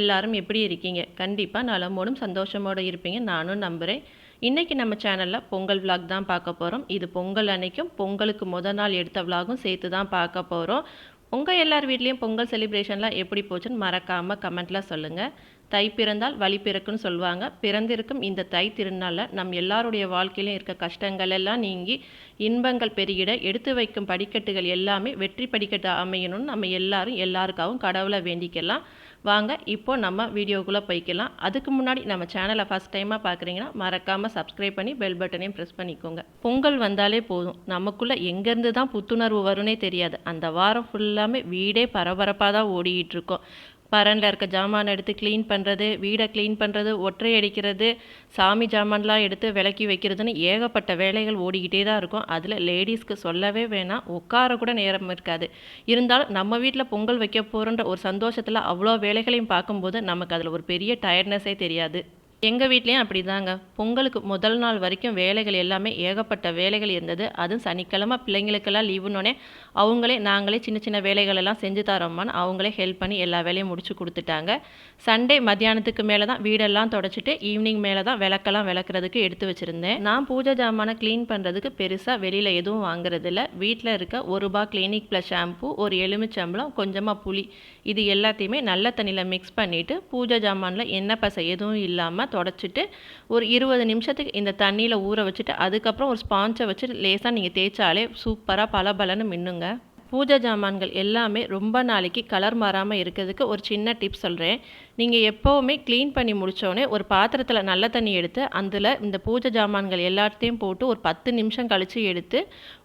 எல்லாரும் எப்படி இருக்கீங்க? கண்டிப்பாக நலமோடும் சந்தோஷமோடு இருப்பீங்க. நானும் நம்புகிறேன் இன்றைக்கி நம்ம சேனலில் பொங்கல் vlog தான் பார்க்க போகிறோம் இது பொங்கல் அன்னைக்கும் பொங்கலுக்கு முத நாள் எடுத்த விளாகும் சேர்த்து தான் பார்க்க போகிறோம் உங்கள் எல்லார் வீட்லேயும் பொங்கல் செலிப்ரேஷன்லாம் எப்படி போச்சுன்னு மறக்காமல் கமெண்ட்டில் சொல்லுங்கள் தை பிறந்தால் வழி பிறக்குன்னு சொல்லுவாங்க. பிறந்திருக்கும் இந்த தை திருநாளில் நம் எல்லாருடைய வாழ்க்கையிலும் இருக்க கஷ்டங்கள் எல்லாம் நீங்கி இன்பங்கள் பெருகிட எடுத்து வைக்கும் படிக்கட்டுகள் எல்லாமே வெற்றி படிக்கட்டு அமையணும்னு நம்ம எல்லாரும் எல்லாருக்காகவும் கடவுளை வேண்டிக்கலாம். வாங்க இப்போ நம்ம வீடியோக்குள்ளே போய்க்கலாம். அதுக்கு முன்னாடி நம்ம சேனலை ஃபஸ்ட் டைமாக பார்க்குறீங்கன்னா மறக்காமல் சப்ஸ்கிரைப் பண்ணி பெல் பட்டனையும் ப்ரெஸ் பண்ணிக்கோங்க. பொங்கல் வந்தாலே போதும். நமக்குள்ளே எங்கேருந்து தான் புத்துணர்வு வரும்னே தெரியாது. அந்த வாரம் ஃபுல்லாமே வீடே பரபரப்பாக தான் ஓடிக்கிட்டு இருக்கோம். பரனில் இருக்க ஜாமான் எடுத்து க்ளீன் பண்ணுறது வீடை க்ளீன் பண்ணுறது ஒற்றை அடிக்கிறது சாமி ஜாமான்லாம் எடுத்து விளக்கி வைக்கிறதுன்னு ஏகப்பட்ட வேலைகள் ஓடிக்கிட்டே தான் இருக்கும். அதில் லேடிஸ்க்கு சொல்லவே வேணாம். உட்கார கூட நேரம் இருக்காது. இருந்தாலும் நம்ம வீட்டில் பொங்கல் வைக்க போகிறோன்ற ஒரு சந்தோஷத்தில் அவ்வளோ வேலைகளையும் பார்க்கும்போது நமக்கு அதில் ஒரு பெரிய டயர்ட்னஸே தெரியாது. எங்கள் வீட்லேயும் அப்படி தாங்க பொங்கலுக்கு முதல் நாள் வரைக்கும் வேலைகள் எல்லாமே ஏகப்பட்ட வேலைகள் இருந்தது. அதுவும் சனிக்கிழமை பிள்ளைங்களுக்கெல்லாம் லீவுனோடனே அவங்களே நாங்களே சின்ன சின்ன வேலைகள் எல்லாம் செஞ்சு தரோமான்னு அவங்களே ஹெல்ப் பண்ணி எல்லா வேலையும் முடிச்சு கொடுத்துட்டாங்க. சண்டே மத்தியானத்துக்கு மேலே தான் வீடெல்லாம் தொடச்சிட்டு ஈவினிங் மேலே தான் விளக்கெல்லாம் விளக்குறதுக்கு எடுத்து வச்சுருந்தேன். நான் பூஜை ஜாமானை க்ளீன் பண்ணுறதுக்கு பெருசாக வெளியில் எதுவும் வாங்குறதில்ல. வீட்டில் இருக்க ஒரு ரூபா கிளினிக் ப்ளஸ் ஷாம்பு ஒரு எலுமிச்சம்பளம் கொஞ்சமாக புளி இது எல்லாத்தையுமே நல்ல தண்ணியில் மிக்ஸ் பண்ணிவிட்டு பூஜை ஜாமானில் என்ன பசை எதுவும் இல்லாமல் தொடச்சிட்டு ஒரு இருபது நிமிஷத்துக்கு இந்த தண்ணியில் ஊற வச்சுட்டு அதுக்கப்புறம் ஒரு ஸ்பாஞ்சை வச்சு லேசாக நீங்கள் தேய்ச்சாலே சூப்பராக பளபளன்னு மின்னுங்க. பூஜை ஜாமான்கள் எல்லாமே ரொம்ப நாளைக்கு கலர் மாறாமல் இருக்கிறதுக்கு ஒரு சின்ன டிப்ஸ் சொல்கிறேன் நீங்கள் எப்போவுமே க்ளீன் பண்ணி முடித்தோடனே ஒரு பாத்திரத்தில் நல்ல தண்ணி எடுத்து அதில் இந்த பூஜை ஜாமான்கள் எல்லாத்தையும் போட்டு ஒரு பத்து நிமிஷம் கழித்து எடுத்து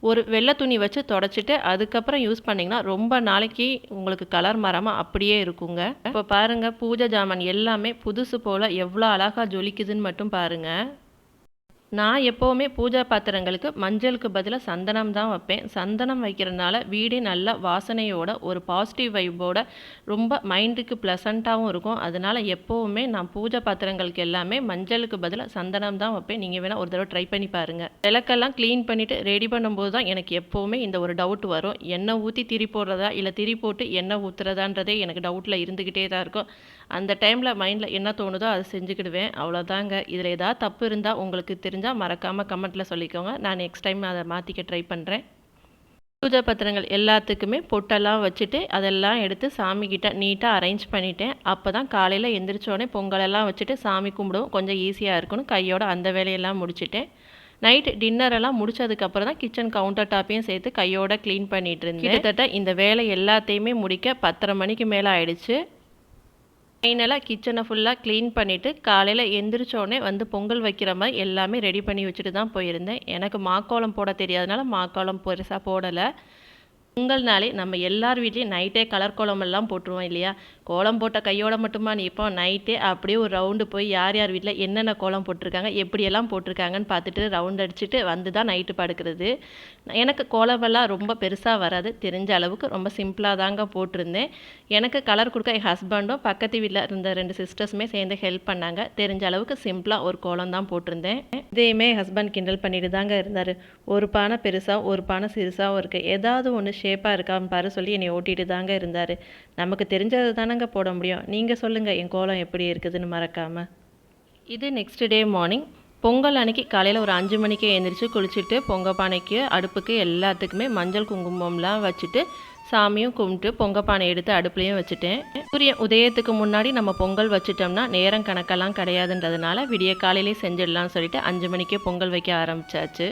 ஒரு வெள்ளை துணி வச்சு தொடச்சிட்டு அதுக்கப்புறம் யூஸ் பண்ணிங்கன்னா ரொம்ப நாளைக்கு உங்களுக்கு கலர் மாறாமல் அப்படியே இருக்குங்க. இப்போ பாருங்கள் பூஜை ஜாமான் எல்லாமே புதுசு போல் எவ்வளோ அழகாக ஜொலிக்குதுன்னு மட்டும் பாருங்கள் நான் எப்போவுமே பூஜா பாத்திரங்களுக்கு மஞ்சளுக்கு பதிலாக சந்தனம் தான் வைப்பேன். சந்தனம் வைக்கிறதுனால வீடே நல்ல வாசனையோட ஒரு பாசிட்டிவ் வைப்போட ரொம்ப மைண்டுக்கு ப்ளசண்ட்டாகவும் இருக்கும். அதனால் எப்போவுமே நான் பூஜா பாத்திரங்களுக்கு எல்லாமே மஞ்சளுக்கு பதிலாக சந்தனம் தான் வைப்பேன். நீங்கள் வேணால் ஒரு தடவை ட்ரை பண்ணி பாருங்கள் விளக்கெல்லாம் க்ளீன் பண்ணிவிட்டு ரெடி பண்ணும்போது தான் எனக்கு எப்போவுமே இந்த ஒரு டவுட் வரும். எண்ணெய் ஊற்றி திரி போடுறதா இல்லை திரி போட்டு எண்ணெய் ஊற்றுறதான்றதே எனக்கு டவுட்டில் இருந்துக்கிட்டே தான் இருக்கும். அந்த டைமில் மைண்டில் என்ன தோணுதோ அதை செஞ்சுக்கிடுவேன். அவ்வளோதாங்க இதில் ஏதாவது தப்பு இருந்தால் உங்களுக்கு தெரிஞ்சு தெரிஞ்சால் மறக்காமல் கமெண்ட்டில் சொல்லிக்கோங்க. நான் நெக்ஸ்ட் டைம் அதை மாற்றிக்க ட்ரை பண்ணுறேன் பூஜை பத்திரங்கள் எல்லாத்துக்குமே பொட்டெல்லாம் வச்சுட்டு அதெல்லாம் எடுத்து சாமிக்கிட்ட நீட்டாக அரேஞ்ச் பண்ணிட்டேன். அப்போ தான் காலையில் எந்திரிச்சோடனே பொங்கலெல்லாம் வச்சுட்டு சாமி கும்பிடுவோம். கொஞ்சம் ஈஸியாக இருக்கணும் கையோட அந்த வேலையெல்லாம் முடிச்சிட்டேன். நைட் டின்னரெல்லாம் முடிச்சதுக்கப்புறம் தான் கிச்சன் கவுண்டர் டாப்பையும் சேர்த்து கையோட க்ளீன் பண்ணிட்டு இருந்தேன். கிட்டத்தட்ட இந்த வேலை எல்லாத்தையுமே முடிக்க பத்தரை மணிக்கு மேலே ஆயிடுச்சு. ஃபைனலாக கிச்சனை ஃபுல்லாக க்ளீன் பண்ணிவிட்டு காலையில் எந்திரிச்சோடனே வந்து பொங்கல் வைக்கிற மாதிரி எல்லாமே ரெடி பண்ணி வச்சுட்டு தான் போயிருந்தேன். எனக்கு மாக்கோலம் போட தெரியாதனால மாக்கோளம் பெருசாக போடலை. பொங்கல்னாலே நம்ம எல்லார் வீட்லேயும் நைட்டே கலர் கோலமெல்லாம் போட்டுருவோம் இல்லையா? கோலம் போட்ட கையோட மட்டுமா நிற்போம் நைட்டே அப்படியே ஒரு ரவுண்டு போய் யார் யார் வீட்டில் என்னென்ன கோலம் போட்டிருக்காங்க எப்படியெல்லாம் போட்டிருக்காங்கன்னு பார்த்துட்டு ரவுண்ட் அடிச்சுட்டு வந்து தான் நைட்டு படுக்கிறது. எனக்கு கோலமெல்லாம் ரொம்ப பெருசாக வராது. தெரிஞ்ச அளவுக்கு ரொம்ப சிம்பிளாக தாங்க போட்டிருந்தேன். எனக்கு கலர் கொடுக்க என் ஹஸ்பண்டும் பக்கத்து வீட்டில் இருந்த ரெண்டு சிஸ்டர்ஸுமே சேர்ந்து ஹெல்ப் பண்ணாங்க. தெரிஞ்ச அளவுக்கு சிம்பிளாக ஒரு கோலம் தான் போட்டிருந்தேன். இதையுமே ஹஸ்பண்ட் கிண்டல் பண்ணிட்டு தாங்க இருந்தார். ஒரு பானை பெருசாக ஒரு பானை சிறுசாகவும் இருக்குது ஏதாவது ஒன்று ஷேப்பாக இருக்கான்னு பாரு சொல்லி என்னை ஓட்டிட்டு தாங்க இருந்தார். நமக்கு தெரிஞ்சது தானங்க போட முடியும். நீங்கள் சொல்லுங்கள் என் கோலம் எப்படி இருக்குதுன்னு மறக்காமல் இது நெக்ஸ்ட் டே மார்னிங் பொங்கல் அன்னைக்கு காலையில் ஒரு அஞ்சு மணிக்கே எழுந்திரிச்சு குளிச்சுட்டு பொங்க பானைக்கு அடுப்புக்கு எல்லாத்துக்குமே மஞ்சள் குங்குமம்லாம் வச்சுட்டு சாமியும் கும்பிட்டு பொங்க பானை எடுத்து அடுப்புலையும் வச்சுட்டேன். சூரியன் உதயத்துக்கு முன்னாடி நம்ம பொங்கல் வச்சுட்டோம்னா நேரம் கணக்கெல்லாம் கிடையாதுன்றதுனால விடிய காலையிலே செஞ்சிடலாம்னு சொல்லிட்டு அஞ்சு மணிக்கே பொங்கல் வைக்க ஆரம்பிச்சாச்சு.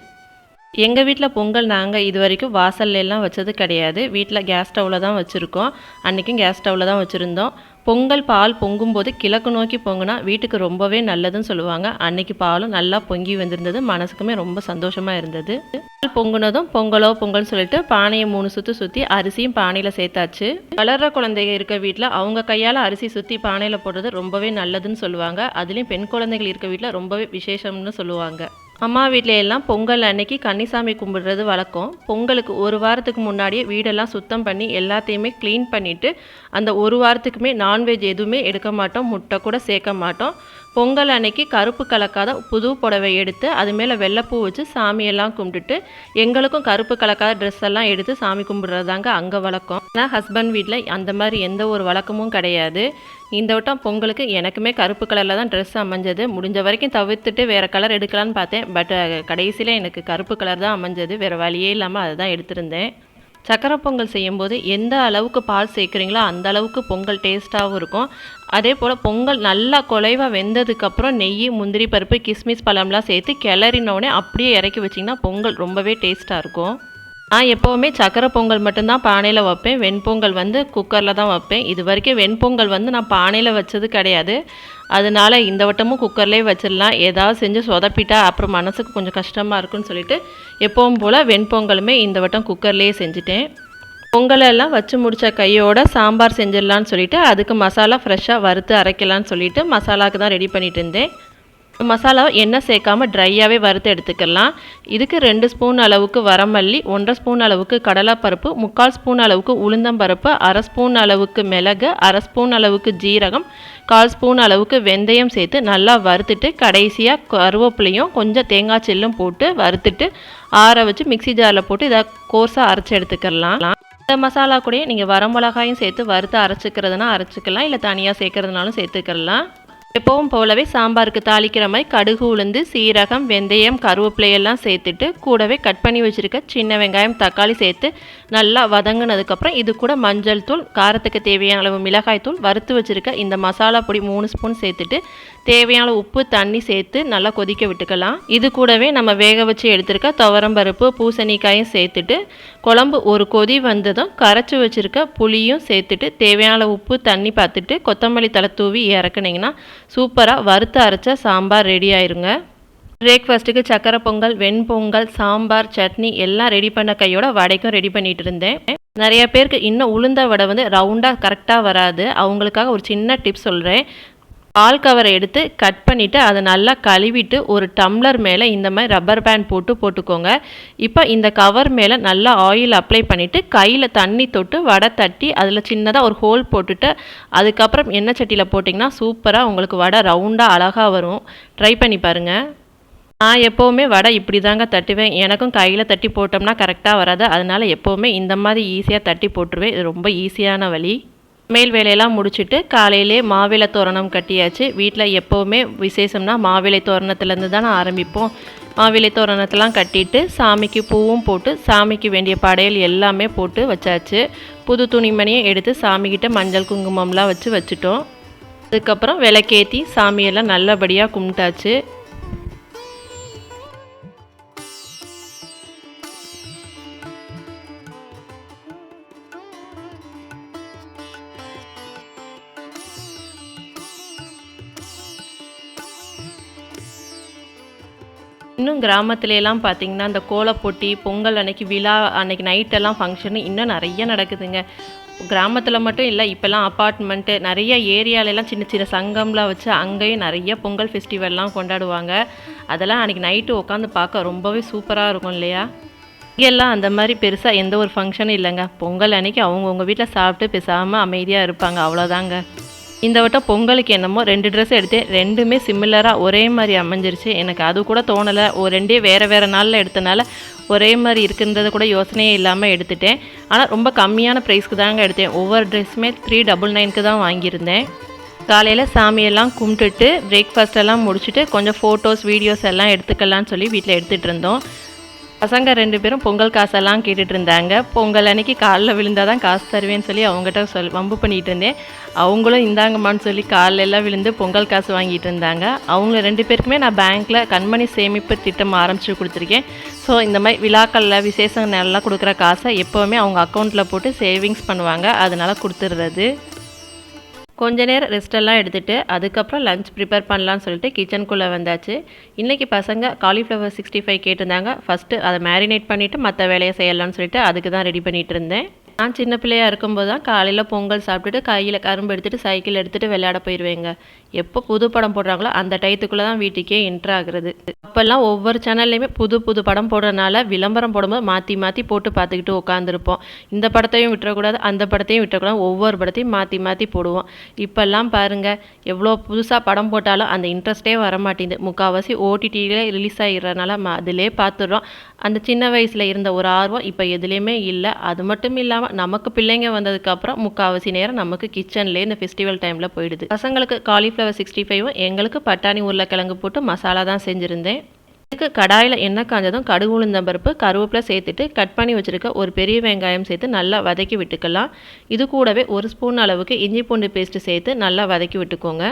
எங்கள் வீட்டில் பொங்கல் நாங்கள் இது வரைக்கும் வாசல்லாம் வச்சது கிடையாது. வீட்டில் கேஸ் ஸ்டவ்வில் தான் வச்சுருக்கோம். அன்றைக்கும் கேஸ் ஸ்டவ்வில் தான் வச்சுருந்தோம். பொங்கல் பால் பொங்கும்போது கிழக்கு நோக்கி பொங்குனா வீட்டுக்கு ரொம்பவே நல்லதுன்னு சொல்லுவாங்க. அன்னைக்கு பாலும் நல்லா பொங்கி வந்திருந்தது. மனசுக்குமே ரொம்ப சந்தோஷமாக இருந்தது. பால் பொங்குனதும் பொங்கலோ பொங்கல் சொல்லிட்டு பானையை மூணு சுற்றி சுற்றி அரிசியும் பானையில் சேர்த்தாச்சு. வளர்கிற குழந்தைங்க இருக்க வீட்டில் அவங்க கையால் அரிசி சுற்றி பானையில் போடுறது ரொம்பவே நல்லதுன்னு சொல்லுவாங்க. அதுலேயும் பெண் குழந்தைகள் இருக்க வீட்டில் ரொம்பவே விசேஷம்னு சொல்லுவாங்க. அம்மா வீட்டில் எல்லாம் பொங்கல் அன்னைக்கு கன்னிசாமி கும்பிடுறது வழக்கம். பொங்கலுக்கு ஒரு வாரத்துக்கு முன்னாடியே வீடெல்லாம் சுத்தம் பண்ணி எல்லாத்தையுமே க்ளீன் பண்ணிவிட்டு அந்த ஒரு வாரத்துக்குமே நான்வெஜ் எதுவுமே எடுக்க மாட்டோம். முட்டை கூட சேர்க்க மாட்டோம். பொங்கல் அன்னைக்கு கருப்பு கலக்காத புது புடவை எடுத்து அது மேலே வெள்ளைப்பூ வச்சு சாமியெல்லாம் கும்பிட்டுட்டு எங்களுக்கும் கருப்பு கலக்காத ட்ரெஸ் எல்லாம் எடுத்து சாமி கும்பிட்றதாங்க அங்கே வழக்கம். ஆனால் ஹஸ்பண்ட் வீட்டில் அந்த மாதிரி எந்த ஒரு வழக்கமும் கிடையாது. இந்த வட்டம் பொங்கலுக்கு எனக்குமே கருப்பு கலரில் தான் ட்ரெஸ் அமைஞ்சது. முடிஞ்ச வரைக்கும் தவிர்த்துட்டு வேறு கலர் எடுக்கலான்னு பார்த்தேன். பட் கடைசியில் எனக்கு கருப்பு கலர் தான் அமைஞ்சது. வேறு வழியே இல்லாமல் அதை தான் எடுத்திருந்தேன். சக்கரை பொங்கல் செய்யும்போது எந்த அளவுக்கு பால் சேர்க்குறீங்களோ அந்த அளவுக்கு பொங்கல் டேஸ்ட்டாகவும் இருக்கும். அதே போல் பொங்கல் நல்லா குலைவாக வெந்ததுக்கப்புறம் நெய் முந்திரி பருப்பு கிஸ்மிஸ் பழம்லாம் சேர்த்து கிளறினோடனே அப்படியே இறக்கி வச்சிங்கன்னா பொங்கல் ரொம்பவே டேஸ்ட்டாக இருக்கும். நான் எப்போவுமே சக்கரை பொங்கல் மட்டும்தான் பானையில் வைப்பேன். வெண்பொங்கல் வந்து குக்கரில் தான் வைப்பேன். இது வரைக்கும் வெண்பொங்கல் வந்து நான் பானையில் வச்சது கிடையாது. அதனால இந்த வட்டமும் குக்கர்லேயே வச்சிடலாம். ஏதாவது செஞ்சு சொதப்பிட்டா அப்புறம் மனசுக்கு கொஞ்சம் கஷ்டமாக இருக்குன்னு சொல்லிட்டு எப்பவும் போல் வெண்பொங்கலுமே இந்த வட்டம் குக்கர்லேயே செஞ்சுட்டேன். பொங்கலெல்லாம் வச்சு முடித்த கையோட சாம்பார் செஞ்சிடலான்னு சொல்லிட்டு அதுக்கு மசாலா ஃப்ரெஷ்ஷாக வறுத்து அரைக்கலான்னு சொல்லிட்டு மசாலாவுக்கு தான் ரெடி பண்ணிட்டு இருந்தேன். மசாலாவை எண்ணெய் சேர்க்காம ட்ரையாகவே வறுத்து எடுத்துக்கலாம். இதுக்கு ரெண்டு ஸ்பூன் அளவுக்கு வரமல்லி ஒன்றரை ஸ்பூன் அளவுக்கு கடலைப்பருப்பு முக்கால் ஸ்பூன் அளவுக்கு உளுந்தம்பருப்பு அரை ஸ்பூன் அளவுக்கு மிளகு அரை ஸ்பூன் அளவுக்கு ஜீரகம் கால் ஸ்பூன் அளவுக்கு வெந்தயம் சேர்த்து நல்லா வறுத்துட்டு கடைசியாக கருவேப்பிலையும் கொஞ்சம் தேங்காய் செல்லும் போட்டு வறுத்துட்டு ஆற வச்சு மிக்சி ஜாரில் போட்டு இதை கோர்ஸாக அரைச்சி எடுத்துக்கலாம். இந்த மசாலா கூடயே நீங்கள் வரமிளகாயும் சேர்த்து வறுத்து அரைச்சிக்கிறதுனா அரைச்சிக்கலாம். இல்லை தனியாக சேர்க்கறதுனாலும் சேர்த்துக்கலாம். எப்பவும் போலவே சாம்பாருக்கு தாளிக்கிற மாதிரி கடுகு உளுந்து சீரகம் வெந்தயம் கருவேப்பிலையெல்லாம் சேர்த்துட்டு கூடவே கட் பண்ணி வச்சுருக்க சின்ன வெங்காயம் தக்காளி சேர்த்து நல்லா வதங்கினதுக்கப்புறம் இது கூட மஞ்சள் தூள் காரத்துக்கு தேவையான அளவு மிளகாய் தூள் வறுத்து வச்சுருக்க இந்த மசாலா பொடி மூணு ஸ்பூன் சேர்த்துட்டு தேவையான உப்பு தண்ணி சேர்த்து நல்லா கொதிக்க விட்டுக்கலாம். இது கூடவே நம்ம வேக வச்சு எடுத்திருக்க துவரம்பருப்பு பூசணிக்காயும் சேர்த்துட்டு குழம்பு ஒரு கொதி வந்ததும் கரைச்சி வச்சுருக்க புளியும் சேர்த்துட்டு தேவையான உப்பு தண்ணி பார்த்துட்டு கொத்தமல்லி தலை தூவி இறக்குனீங்கன்னா சூப்பராக வறுத்து அரைச்ச சாம்பார் ரெடி ஆயிருங்க. பிரேக்ஃபாஸ்ட்டுக்கு சக்கரை பொங்கல் வெண்பொங்கல் சாம்பார் சட்னி எல்லாம் ரெடி பண்ண கையோட வடைக்கும் ரெடி பண்ணிட்டு இருந்தேன். நிறைய பேருக்கு இன்னும் உளுந்த வடை வந்து ரவுண்டாக கரெக்டாக வராது. அவங்களுக்காக ஒரு சின்ன டிப்ஸ் சொல்கிறேன் பால் கவரை எடுத்து கட் பண்ணிவிட்டு அதை நல்லா கழுவிட்டு ஒரு டம்ளர் மேலே இந்த மாதிரி ரப்பர் பேண்ட் போட்டு போட்டுக்கோங்க. இப்போ இந்த கவர் மேலே நல்லா ஆயில் அப்ளை பண்ணிவிட்டு கையில் தண்ணி தொட்டு வடை தட்டி அதில் சின்னதாக ஒரு ஹோல் போட்டுட்டு அதுக்கப்புறம் எண்ணெய் சட்டியில் போட்டிங்கன்னா சூப்பராக உங்களுக்கு வடை ரவுண்டாக அழகாக வரும். ட்ரை பண்ணி பாருங்கள் நான் எப்போவுமே வடை இப்படி தாங்க தட்டுவேன். எனக்கும் கையில் தட்டி போட்டோம்னா கரெக்டாக வராது. அதனால் எப்போவுமே இந்த மாதிரி ஈஸியாக தட்டி போட்டுருவேன். இது ரொம்ப ஈஸியான வழி மேல் வேலையெல்லாம் முடிச்சுட்டு காலையிலே மாவிலை தோரணம் கட்டியாச்சு. வீட்டில் எப்போவுமே விசேஷம்னா மாவிலை தோரணத்துலேருந்து தான் ஆரம்பிப்போம். மாவிலை தோரணத்தெல்லாம் கட்டிட்டு சாமிக்கு பூவும் போட்டு சாமிக்கு வேண்டிய படையல் எல்லாமே போட்டு வச்சாச்சு. புது துணிமணியை எடுத்து சாமிக்கிட்ட மஞ்சள் குங்குமம்லாம் வச்சு வச்சுட்டோம். அதுக்கப்புறம் விளக்கேற்றி சாமியெல்லாம் நல்லபடியாக கும்பிட்டாச்சு. கிராமத்துலலாம் பார்த்திங்கன்னா இந்த கோலப்போட்டி பொங்கல் அன்னைக்கு விழா அன்னைக்கு நைட்டெல்லாம் ஃபங்க்ஷனு இன்னும் நிறைய நடக்குதுங்க. கிராமத்தில் மட்டும் இல்லை இப்போல்லாம் அப்பார்ட்மெண்ட்டு நிறைய ஏரியாலெல்லாம் சின்ன சின்ன சங்கம்லாம் வச்சு அங்கேயும் நிறைய பொங்கல் ஃபெஸ்டிவல்லாம் கொண்டாடுவாங்க. அதெல்லாம் அன்றைக்கி நைட்டு உட்காந்து பார்க்க ரொம்பவே சூப்பராக இருக்கும் இல்லையா? இங்கெல்லாம் அந்த மாதிரி பெருசாக எந்த ஒரு ஃபங்க்ஷனும் இல்லைங்க. பொங்கல் அன்னைக்கு அவங்கவுங்க வீட்டில் சாப்பிட்டு பேசாமல் அமைதியாக இருப்பாங்க. அவ்வளோதாங்க இந்த வட்டம் பொங்கலுக்கு என்னமோ ரெண்டு ட்ரெஸ் எடுத்தேன். ரெண்டுமே சிமிலராக ஒரே மாதிரி அமைஞ்சிருச்சு. எனக்கு அது கூட தோணலை. ஒரு ரெண்டே வேறு வேறு நாளில் எடுத்தனால ஒரே மாதிரி இருக்குன்றது கூட யோசனையே இல்லாமல் எடுத்துட்டேன். ஆனால் ரொம்ப கம்மியான ப்ரைஸ்க்கு தாங்க எடுத்தேன். ஒவ்வொரு ட்ரெஸ்ஸுமே த்ரீ டபுள் நைனுக்கு தான் வாங்கியிருந்தேன். காலையில் சாமியெல்லாம் கும்பிட்டுட்டு பிரேக்ஃபாஸ்ட் எல்லாம் முடிச்சுட்டு கொஞ்சம் ஃபோட்டோஸ் வீடியோஸ் எல்லாம் எடுத்துக்கலாம்னு சொல்லி வீட்டில் எடுத்துகிட்டு இருந்தோம். பசங்க ரெண்டு பேரும் பொங்கல் காசெல்லாம் கேட்டுட்டு இருந்தாங்க பொங்கல் அன்னைக்கு காலில் விழுந்தால் தான் காசு தருவேன்னு சொல்லி அவங்ககிட்ட சொல் வம்பு பண்ணிகிட்டு இருந்தேன் அவங்களும் இந்தாங்கம்மான்னு சொல்லி காலில் எல்லாம் விழுந்து பொங்கல் காசு வாங்கிட்டு இருந்தாங்க அவங்க ரெண்டு பேருக்குமே நான் பேங்க்கில் கண்மணி சேமிப்பு திட்டம் ஆரம்பித்து கொடுத்துருக்கேன். ஸோ இந்த மாதிரி விழாக்களில் விசேஷங்கள் நல்லா கொடுக்குற காசை எப்போவுமே அவங்க அக்கௌண்ட்டில் போட்டு சேவிங்ஸ் பண்ணுவாங்க. அதனால் கொடுத்துடுறது கொஞ்ச நேரம் ரெஸ்டெல்லாம் எடுத்துகிட்டு அதுக்கப்புறம் லஞ்ச் ப்ரிப்பேர் பண்ணலான்னு சொல்லிட்டு கிச்சனுக்குள்ளே வந்தாச்சு. இன்றைக்கி பசங்க காலிஃப்ளவர் சிக்ஸ்டி ஃபைவ் கேட்டிருந்தாங்க. ஃபஸ்ட்டு அதை மேரினேட் பண்ணிவிட்டு மற்ற வேலையை செய்யலாம்னு சொல்லிட்டு அதுக்கு தான் ரெடி பண்ணிகிட்டு இருந்தேன். நான் சின்ன பிள்ளையாக இருக்கும்போது தான் காலையில் பொங்கல் சாப்பிட்டுட்டு கையில் கரும்பு எடுத்துகிட்டு சைக்கிள் எடுத்துகிட்டு விளையாட போயிடுவேங்க எப்போ புது படம் போடுறாங்களோ அந்த டயத்துக்குள்ளே தான் வீட்டுக்கே என்ட்ரு ஆகுறது. அப்போல்லாம் ஒவ்வொரு சேனல்லையுமே புது புது படம் போடுறதுனால விளம்பரம் போடும்போது மாற்றி மாற்றி போட்டு பார்த்துக்கிட்டு உட்காந்துருப்போம் இந்த படத்தையும் விட்டுறக்கூடாது அந்த படத்தையும் விட்டுறக்கூடாது ஒவ்வொரு படத்தையும் மாற்றி மாற்றி போடுவோம். இப்போல்லாம் பாருங்கள் எவ்வளோ புதுசாக படம் போட்டாலும் அந்த இன்ட்ரெஸ்ட்டே வர மாட்டேங்குது முக்கால்வாசி ஓடிடியிலே ரிலீஸ் ஆகிடுறதுனால அதிலே பார்த்துடுறோம். அந்த சின்ன வயசில் இருந்த ஒரு ஆர்வம் இப்போ எதுலேயுமே இல்லை. அது மட்டும் இல்லாமல் நமக்கு பிள்ளைங்க வந்ததுக்கப்புறம் முக்கால்வாசி நேரம் நமக்கு கிச்சன்லேயே இந்த ஃபெஸ்டிவல் டைமில் போயிடுது. பசங்களுக்கு காலிஃப்ளவர் சிக்ஸ்டி ஃபைவும் எங்களுக்கு பட்டாணி உருளைக்கிழங்கு போட்டு மசாலா தான் செஞ்சுருந்தேன். இதுக்கு கடாயில் எண்ணெய் காஞ்சதும் கடுகு உளுந்தம் பருப்பு கருவேப்பிலை சேர்த்துட்டு கட் பண்ணி வச்சுருக்க ஒரு பெரிய வெங்காயம் சேர்த்து நல்லா வதக்கி விட்டுக்கலாம். இது கூடவே ஒரு ஸ்பூன் அளவுக்கு இஞ்சி பூண்டு பேஸ்ட்டு சேர்த்து நல்லா வதக்கி விட்டுக்கோங்க.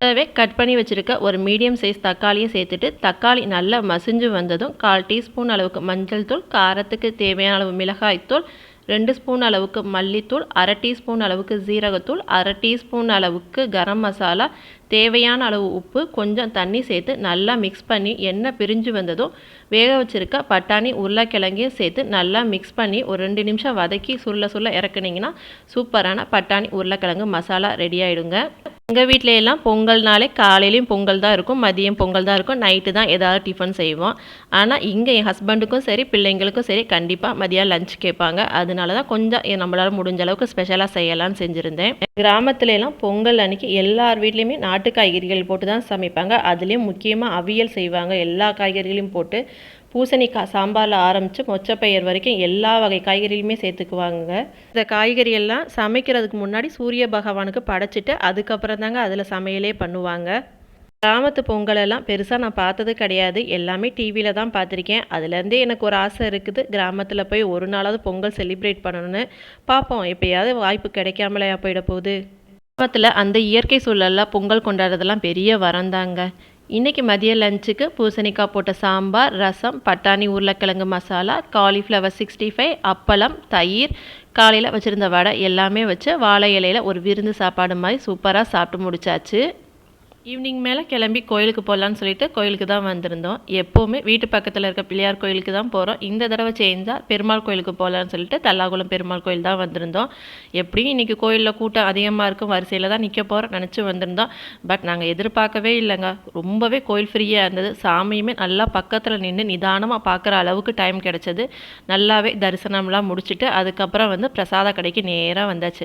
கூடவே கட் பண்ணி வச்சுருக்க ஒரு மீடியம் சைஸ் தக்காளியும் சேர்த்துட்டு தக்காளி நல்லா மசிஞ்சு வந்ததும் கால் டீஸ்பூன் அளவுக்கு மஞ்சள் தூள் காரத்துக்கு தேவையான அளவு மிளகாய்த்தூள் ரெண்டு ஸ்பூன் அளவுக்கு மல்லித்தூள் அரை டீஸ்பூன் அளவுக்கு ஜீரகத்தூள் அரை டீஸ்பூன் அளவுக்கு கரம் மசாலா தேவையான அளவு உப்பு கொஞ்சம் தண்ணி சேர்த்து நல்லா மிக்ஸ் பண்ணி எண்ணெய் பிரிஞ்சு வந்ததும் வேக வச்சுருக்க பட்டாணி உருளைக்கிழங்கையும் சேர்த்து நல்லா மிக்ஸ் பண்ணி ஒரு ரெண்டு நிமிஷம் வதக்கி சுருள சுருள இறக்குனீங்கன்னா சூப்பரான பட்டாணி உருளைக்கிழங்கு மசாலா ரெடி ஆகிடுங்க எங்கள் வீட்டில எல்லாம் பொங்கல்னாலே காலையிலையும் பொங்கல் தான் இருக்கும் மதியம் பொங்கல் தான் இருக்கும் நைட்டு தான் ஏதாவது டிஃபன் செய்வோம். ஆனால் இங்கே என் ஹஸ்பண்டுக்கும் சரி பிள்ளைங்களுக்கும் சரி கண்டிப்பாக மதியம் லஞ்ச் கேட்பாங்க. அதனால தான் கொஞ்சம் நம்மளால் முடிஞ்ச அளவுக்கு ஸ்பெஷலாக செய்யலாம்னு செஞ்சுருந்தேன். கிராமத்துல எல்லாம் பொங்கல் அன்னைக்கு எல்லார் வீட்லேயுமே நாட்டு காய்கறிகள் போட்டு தான் சமைப்பாங்க. அதுலேயும் முக்கியமாக அவியல் செய்வாங்க. எல்லா காய்கறிகளையும் போட்டு பூசணிக்காய் சாம்பாரில் ஆரம்பித்து மொச்சப்பயிர் வரைக்கும் எல்லா வகை காய்கறிகளுமே சேர்த்துக்குவாங்க இந்த காய்கறி எல்லாம் சமைக்கிறதுக்கு முன்னாடி சூரிய பகவானுக்கு படைச்சிட்டு அதுக்கப்புறம் தாங்க அதில் சமையலே பண்ணுவாங்க. கிராமத்து பொங்கலெல்லாம் பெருசாக நான் பார்த்தது கிடையாது. எல்லாமே டிவியில் தான் பார்த்துருக்கேன். அதுலேருந்தே எனக்கு ஒரு ஆசை இருக்குது. கிராமத்தில் போய் ஒரு நாளாவது பொங்கல் செலிப்ரேட் பண்ணணும்னு. பார்ப்போம். எப்பயாவது வாய்ப்பு கிடைக்காமலையா போயிட போகுது. கிராமத்தில் அந்த இயற்கை சூழலில் பொங்கல் கொண்டாடுறதெல்லாம் பெரிய வரந்தாங்க இன்றைக்கி மதிய லஞ்சுக்கு பூசணிக்காய் போட்ட சாம்பார் ரசம் பட்டாணி உருளைக்கிழங்கு மசாலா காலிஃப்ளவர் சிக்ஸ்டி ஃபைவ் அப்பளம் தயிர் காலையில் வச்சுருந்த வடை எல்லாமே வச்சு வாழை இலையில் ஒரு விருந்து சாப்பாடு மாதிரி சூப்பராக சாப்பிட்டு முடிச்சாச்சு. ஈவினிங் மேலே கிளம்பி கோயிலுக்கு போகலான்னு சொல்லிட்டு கோயிலுக்கு தான் வந்திருந்தோம். எப்போவுமே வீட்டு பக்கத்தில் இருக்க பிள்ளையார் கோயிலுக்கு தான் போகிறோம் இந்த தடவை சேஞ்சாக பெருமாள் கோயிலுக்கு போகலான்னு சொல்லிட்டு தல்லாகுளம் பெருமாள் கோயில் தான் வந்திருந்தோம். எப்படியும் இன்றைக்கி கோயிலில் கூட்டம் அதிகமாக இருக்கும். வரிசையில் தான் நிற்க போகிறோம் நினச்சி வந்திருந்தோம். பட் நாங்கள் எதிர்பார்க்கவே இல்லைங்க. ரொம்பவே கோயில் ஃப்ரீயாக இருந்தது. சாமியுமே நல்லா பக்கத்தில் நின்று நிதானமாக பார்க்குற அளவுக்கு டைம் கிடச்சது. நல்லாவே தரிசனம்லாம் முடிச்சுட்டு அதுக்கப்புறம் வந்து பிரசாத கடைக்கு நேராக வந்தாச்சு.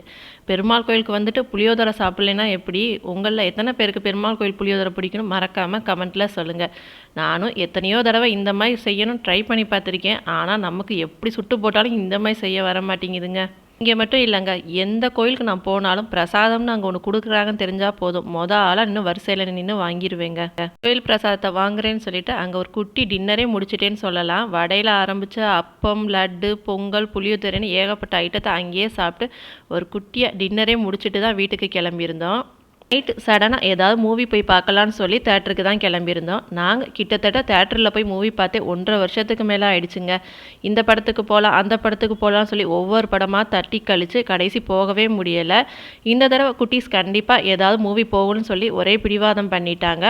பெருமாள் கோயிலுக்கு வந்துட்டு புளியோதரை சாப்பிட்லனா எப்படி? உங்களில் எத்தனை பேருக்கு பெருமாள் பெருமாள் கோயில் புளியோதரை பிடிக்கணும் மறக்காமல் கமெண்ட்டில் சொல்லுங்கள் நானும் எத்தனையோ தடவை இந்த மாதிரி செய்யணும் ட்ரை பண்ணி பார்த்துருக்கேன். ஆனால் நமக்கு எப்படி சுட்டு போட்டாலும் இந்த மாதிரி செய்ய வர மாட்டேங்குதுங்க. இங்கே மட்டும் இல்லைங்க எந்த கோயிலுக்கு நான் போனாலும் பிரசாதம்னு அங்கே ஒன்று கொடுக்குறாங்கன்னு தெரிஞ்சால் போதும். மொதல் ஆளாக இன்னும் வரிசையில் நின்று வாங்கிடுவேங்க கோயில் பிரசாதத்தை வாங்குறேன்னு சொல்லிட்டு அங்கே ஒரு குட்டி டின்னரே முடிச்சிட்டேன்னு சொல்லலாம். வடையில் ஆரம்பித்த அப்பம் லட்டு பொங்கல் புளியோதரைன்னு ஏகப்பட்ட ஐட்டத்தை அங்கேயே சாப்பிட்டு ஒரு குட்டியாக டின்னரே முடிச்சுட்டு தான் வீட்டுக்கு கிளம்பியிருந்தோம். நைட்டு சடனாக ஏதாவது மூவி போய் பார்க்கலான்னு சொல்லி தேட்டருக்கு தான் கிளம்பியிருந்தோம். நாங்கள் கிட்டத்தட்ட தேட்டரில் போய் மூவி பார்த்தே ஒன்றரை வருஷத்துக்கு மேலே ஆயிடுச்சுங்க. இந்த படத்துக்கு போகலாம் அந்த படத்துக்கு போகலான்னு சொல்லி ஒவ்வொரு படமாக தட்டி கழித்து கடைசி போகவே முடியலை. இந்த தடவை குட்டீஸ் கண்டிப்பாக ஏதாவது மூவி போகணும்னு சொல்லி ஒரே பிடிவாதம் பண்ணிட்டாங்க.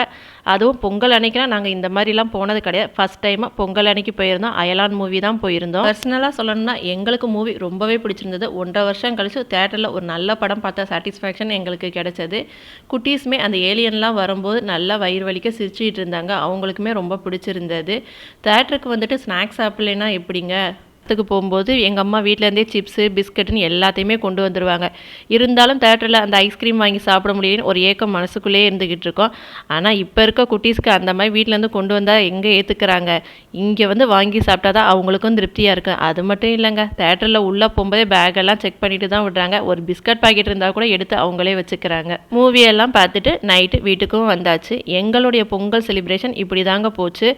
அதுவும் பொங்கல் அன்னைக்கெலாம் நாங்கள் இந்த மாதிரிலாம் போனது கிடையாது. ஃபஸ்ட் டைமாக பொங்கல் அன்னைக்கு போயிருந்தோம். அயலான் மூவி தான் போயிருந்தோம். பர்சனலாக சொல்லணும்னா எங்களுக்கு மூவி ரொம்பவே பிடிச்சிருந்தது. ஒன்றரை வருஷம் கழிச்சு தேட்டரில் ஒரு நல்ல படம் பார்த்த சாட்டிஸ்ஃபேக்ஷன் எங்களுக்கு கிடைச்சது. குட்டீஸுமே அந்த ஏலியன்லாம் வரும்போது நல்லா வயிறு வலிக்க சிரிச்சிட்டு இருந்தாங்க. அவங்களுக்குமே ரொம்ப பிடிச்சிருந்தது. தேட்டருக்கு வந்துட்டு ஸ்நாக்ஸ் சாப்பிட்லன்னா எப்படிங்க? படத்துக்கு போகும்போது எங்கள் அம்மா வீட்டிலேருந்தே சிப்ஸு பிஸ்கட்டுன்னு எல்லாத்தையுமே கொண்டு வந்துடுவாங்க இருந்தாலும் தேட்டரில் அந்த ஐஸ்கிரீம் வாங்கி சாப்பிட முடியும்னு ஒரு ஏக்கம் மனசுக்குள்ளேயே இருந்துக்கிட்டு இருக்கோம். ஆனால் இப்போ இருக்க குட்டீஸ்க்கு அந்த மாதிரி வீட்டிலேருந்து கொண்டு வந்தால் எங்கே ஏற்றுக்கிறாங்க இங்கே வந்து வாங்கி சாப்பிட்டா தான் அவங்களுக்கும் திருப்தியாக இருக்கும். அது மட்டும் இல்லைங்க. தேட்டரில் உள்ளே போகும்போதே பேக்கெல்லாம் செக் பண்ணிட்டு தான் விடுறாங்க. ஒரு பிஸ்கட் பாக்கெட் இருந்தால் கூட எடுத்து அவங்களே வச்சுக்கிறாங்க. மூவியெல்லாம் பார்த்துட்டு நைட்டு வீட்டுக்கும் வந்தாச்சு. எங்களுடைய பொங்கல் செலிப்ரேஷன் இப்படி தாங்க போச்சு.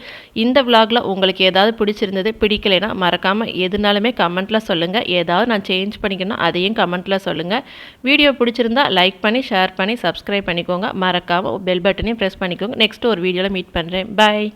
இந்த விளாகில் உங்களுக்கு ஏதாவது பிடிச்சிருந்தது பிடிக்கலைன்னா மறக்காமல் எதுனாலுமே கமெண்ட்டில் சொல்லுங்கள் ஏதாவது நான் சேஞ்ச் பண்ணிக்கணும் அதையும் கமெண்ட்டில் சொல்லுங்கள் வீடியோ பிடிச்சிருந்தா லைக் பண்ணி ஷேர் பண்ணி சப்ஸ்கிரைப் பண்ணிக்கோங்க. மறக்காமல் பெல் பட்டனையும் ப்ரெஸ் பண்ணிக்கோங்க. நெக்ஸ்ட் ஒரு வீடியோவில் மீட் பண்ணுறேன் பாய்